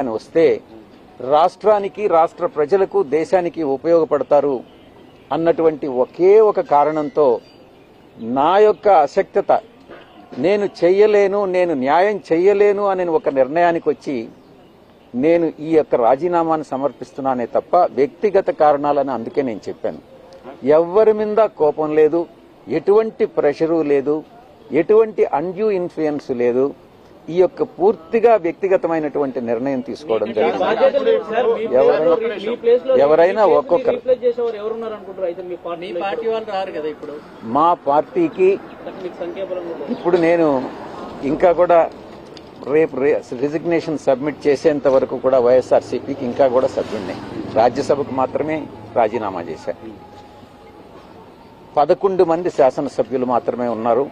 అని వస్తే రాష్ట్రానికి రాష్ట్ర ప్రజలకు దేశానికి ఉపయోగపడతారు అన్నటువంటి ఒకే ఒక కారణంతో నా యొక్క అశక్తత నేను చెయ్యలేను నేను న్యాయం చెయ్యలేను అనే ఒక నిర్ణయానికి వచ్చి నేను ఈ యొక్క రాజీనామాను సమర్పిస్తున్నానే తప్ప వ్యక్తిగత కారణాలని అందుకే నేను చెప్పాను. ఎవ్వరి మీద కోపం లేదు ఎటువంటి ప్రెషరు లేదు ఎటువంటి అన్యూ ఇన్ఫ్లుయెన్స్ లేదు ఈ యొక్క పూర్తిగా వ్యక్తిగతమైనటువంటి నిర్ణయం తీసుకోవడం జరిగింది. ఎవరైనా- ఒక్కొక్కరు. రీప్లేస్ చేసేవారు ఎవరున్నారు అనుకుంటారు? అయితే మీ పార్టీ మీ పార్టీ వాళ్ళు రారు కదా ఇప్పుడు. మా పార్టీకి. ఇప్పుడు నేను ఇంకా కూడా రేపు రిజిగ్నేషన్ సబ్మిట్ చేసేంత వరకు కూడా వైఎస్ఆర్సీపీకి ఇంకా కూడా సభ్యున్నే రాజ్యసభకు మాత్రమే రాజీనామా చేశాను పదకొండు మంది శాసనసభ్యులు మాత్రమే ఉన్నారు.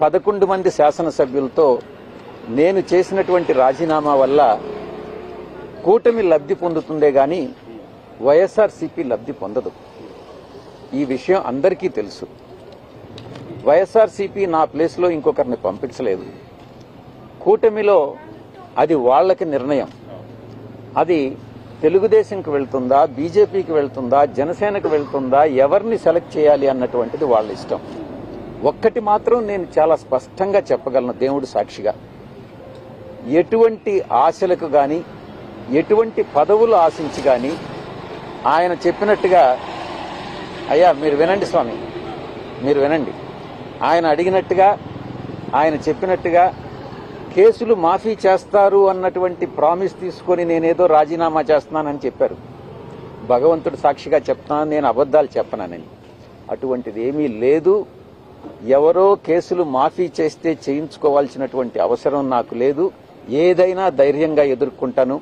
పదకొండు మంది శాసనసభ్యులతో నేను చేసినటువంటి రాజీనామా వల్ల కూటమి లబ్ధి పొందుతుందే గాని వైఎస్ఆర్సీపీ లబ్ధి పొందదు. ఈ విషయం అందరికీ తెలుసు. వైఎస్ఆర్సీపీ నా ప్లేస్లో ఇంకొకరిని పంపించలేదు. కూటమిలో అది వాళ్ళకి నిర్ణయం. అది తెలుగుదేశంకి వెళ్తుందా బీజేపీకి వెళ్తుందా జనసేనకు వెళ్తుందా ఎవరిని సెలెక్ట్ చేయాలి అన్నటువంటిది వాళ్ళ ఇష్టం. ఒక్కటి మాత్రం నేను చాలా స్పష్టంగా చెప్పగలను దేవుడు సాక్షిగా. ఎటువంటి ఆశలకు కానీ ఎటువంటి పదవులు ఆశించి కానీ ఆయన చెప్పినట్టుగా అయ్యా మీరు వినండి స్వామి మీరు వినండి. ఆయన అడిగినట్టుగా ఆయన చెప్పినట్టుగా కేసులు మాఫీ చేస్తారు అన్నటువంటి ప్రామిస్ తీసుకొని నేనేదో రాజీనామా చేస్తున్నానని చెప్పారు. భగవంతుడు సాక్షిగా చెప్తున్నాను నేను అబద్ధాలు చెప్పనని అటువంటిది ఏమీ లేదు. ఎవరో కేసులు మాఫీ చేస్తే చేయించుకోవాల్సినటువంటి అవసరం నాకు లేదు. ఏదైనా ధైర్యంగా ఎదుర్కొంటాను.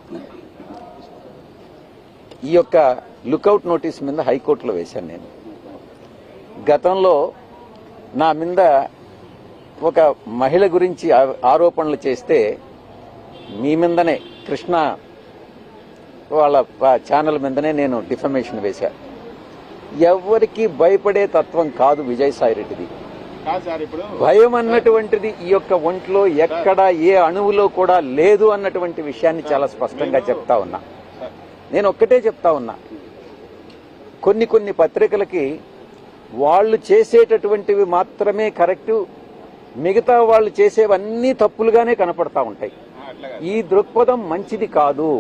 ఈ యొక్క లుకౌట్ నోటీస్ మీద హైకోర్టులో వేశాను నేను. గతంలో నా మీద ఒక మహిళ గురించి ఆ- ఆరోపణలు చేస్తే మీ మీదనే కృష్ణ వాళ్ళ ఛానల్ మీదనే నేను డిఫమేషన్ వేశాను ఎవరికి భయపడే తత్వం కాదు విజయసాయి భయం అన్నటువంటిది ఈ యొక్క ఒంట్లో ఎక్కడ ఏ అణువులో కూడా లేదు అన్నటువంటి విషయాన్ని చాలా స్పష్టంగా చెప్తా ఉన్నా. నేను ఒక్కటే చెప్తా ఉన్నా. కొన్ని కొన్ని పత్రికలకి వాళ్ళు చేసేటటువంటివి మాత్రమే కరెక్టు మిగతా వాళ్ళు చేసేవన్నీ తప్పులుగానే కనపడతా ఉంటాయి. ఈ దృక్పథం మంచిది కాదు.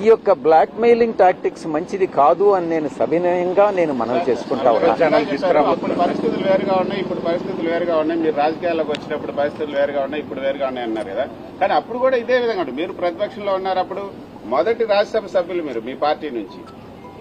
ఈ యొక్క బ్లాక్ మెయిలింగ్ టాక్టిక్స్ మంచిది కాదు అని నేను సవినయంగా నేను మనవి చేసుకుంటా ఉన్నా అప్పుడు పరిస్థితులు వేరుగా ఉన్నాయి ఇప్పుడు పరిస్థితులు వేరుగా ఉన్నాయి మీరు రాజకీయాల్లోకి వచ్చినప్పుడు పరిస్థితులు వేరుగా ఉన్నాయి ఇప్పుడు వేరుగా ఉన్నాయి అన్నారు కదా. కానీ అప్పుడు కూడా ఇదే విధంగా మీరు ప్రతిపక్షంలో ఉన్నారు అప్పుడు మొదటి రాజ్యసభ సభ్యులు మీరు మీ పార్టీ నుంచి.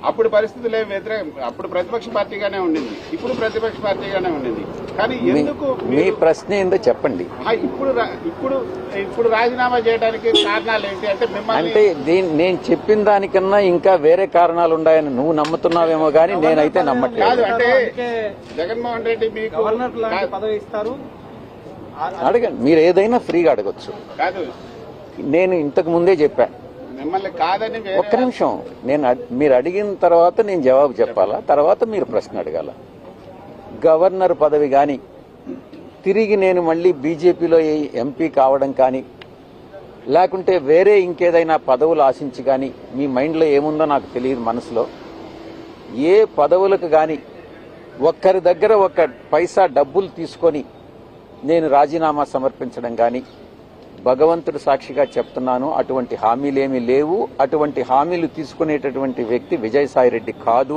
అప్పుడు పరిస్థితులు ఏమి వ్యతిరేకం అప్పుడు ప్రతిపక్ష పార్టీగానే ఉండింది. ఇప్పుడు ప్రతిపక్ష పార్టీగానే ఉండింది. కానీ మీ- ఎందుకు మీ ప్రశ్న ఏందో చెప్పండి. ఆ, ఇప్పుడు ఇప్పుడు ఇప్పుడు రాజీనామా చేయడానికి కారణాలు ఏంటి అంటే మిమ్మల్ని అంటే దీని నేను చెప్పిన దానికన్నా ఇంకా వేరే కారణాలు ఉన్నాయని నువ్వు నమ్ముతున్నావేమో గానీ నేనైతే కాదు నమ్మట్లేదు. అంటే అందుకే జగన్మోహన్ రెడ్డి మీకు గవర్నర్ లాంటి కాదు- పదవి ఇస్తారు. అడగండి మీరు ఏదైనా ఫ్రీగా అడగొచ్చు. కాదు. నేను ఇంతకు ముందే చెప్పా మిమ్మల్ని కాదని ఒక్క నిమిషం. నేను మీరు అడిగిన తర్వాత నేను జవాబు చెప్పాలా? తర్వాత మీరు ప్రశ్న అడగాల. గవర్నర్ పదవి కానీ తిరిగి నేను మళ్ళీ బీజేపీలో ఎంపీ కావడం కానీ లేకుంటే వేరే ఇంకేదైనా పదవులు ఆశించి కానీ మీ మైండ్లో ఏముందో నాకు తెలియదు మనసులో. ఏ పదవులకు కానీ ఒక్కరి దగ్గర ఒక పైసా డబ్బులు తీసుకొని నేను రాజీనామా సమర్పించడం కానీ భగవంతుడు సాక్షిగా చెప్తున్నాను అటువంటి హామీలేమీ లేవు. అటువంటి హామీలు తీసుకునేటటువంటి వ్యక్తి విజయసాయిరెడ్డి కాదు.